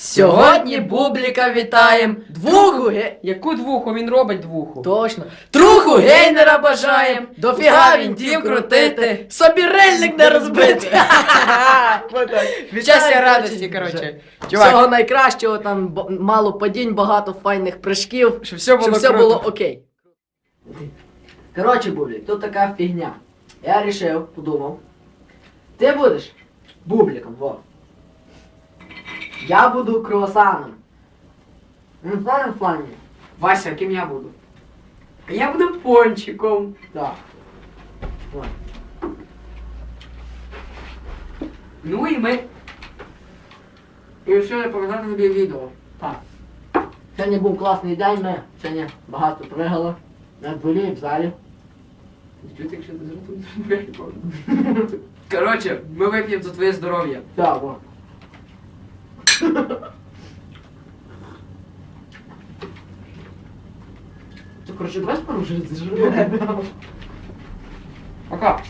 Сьогодні Бубліка вітаєм. Двуху ге... Яку двуху? Він робить двуху. Точно. Труху гейнера бажаєм. Дофіга він дів крутити. Собі рельник не розбити. Щастя радості, коротше. Всього найкращого, там мало падінь, багато файних прыжків. щоб все було Щоб все було окей. Коротше, Бублік, тут така фігня. Я рішив, подумав. Ти будеш бубліком, во. Я буду круасаном. Ну, в плані, в плані. Вася, ким я буду? Я буду пончиком. Так. Во. Ну і ми. І не показати тобі відео. Так. Сьогодні був класний день, ми сьогодні багато пригали. На дворі, в залі. Чути, якщо не зробити. Коротше, ми вип'ємо за твоє здоров'я. Так, во. Ти, коротше, давай спорушити, Пока.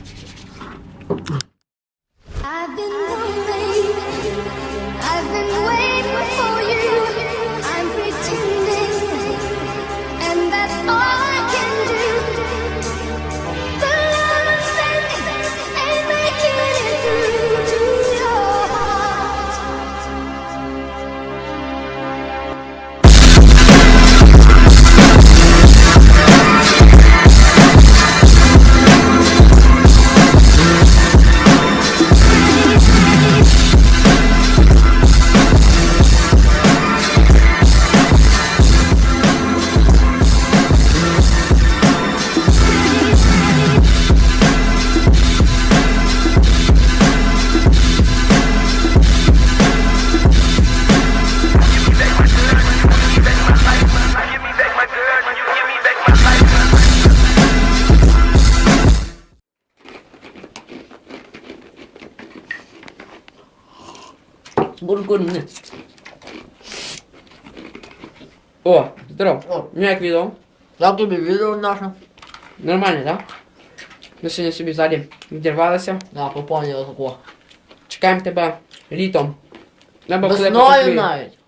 Бургунни. О, здоров. О. Ну як відео? Як тобі відео наше? Нормально, так? Ми сьогодні собі ззаді відірвалися. Да, поповнили тако. Чекаємо тебе літом. Треба Весною навіть.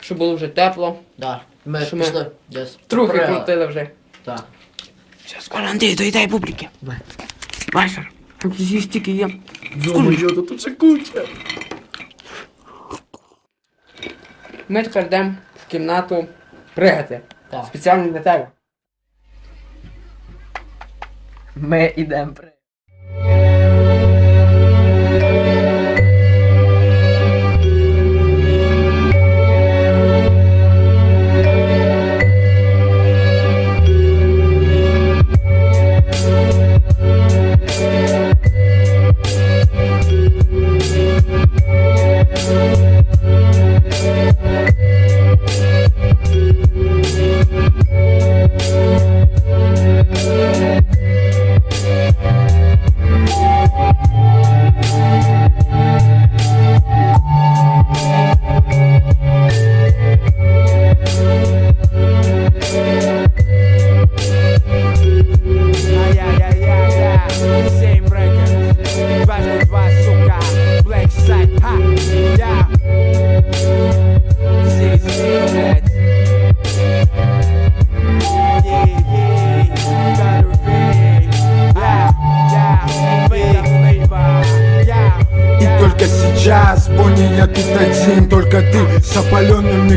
Щоб було вже тепло. Да. Ми Що ми? пішли десь. Трухи Пригали. крутили вже. Так. Все, скоро Андрій, доїдай публіки. Вайфер. Зі стільки є. Думаю, тут уже куча. Ми тепер йдемо в кімнату пригати. Так. Спеціально для тебе. Ми йдемо при.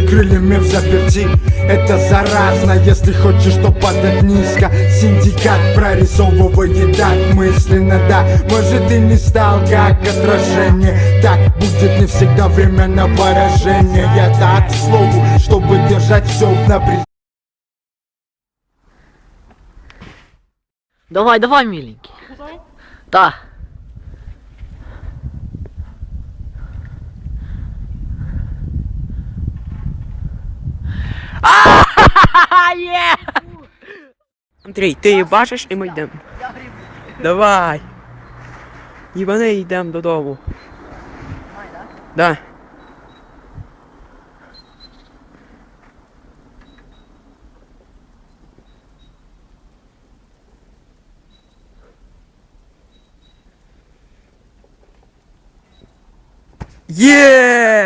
Крыльями в заперти Это заразно, если хочешь, то падать низко. Синдикат прорисовывает так мысленно, да. Может и не стал как отражение. Так будет не всегда время на поражение Я так, к слову, чтобы держать все в напряжении. Давай, давай, миленький. Так. Є! Андрій, ти її бачиш і ми йдемо. Давай. Їбани йдемо додому. Да. Є!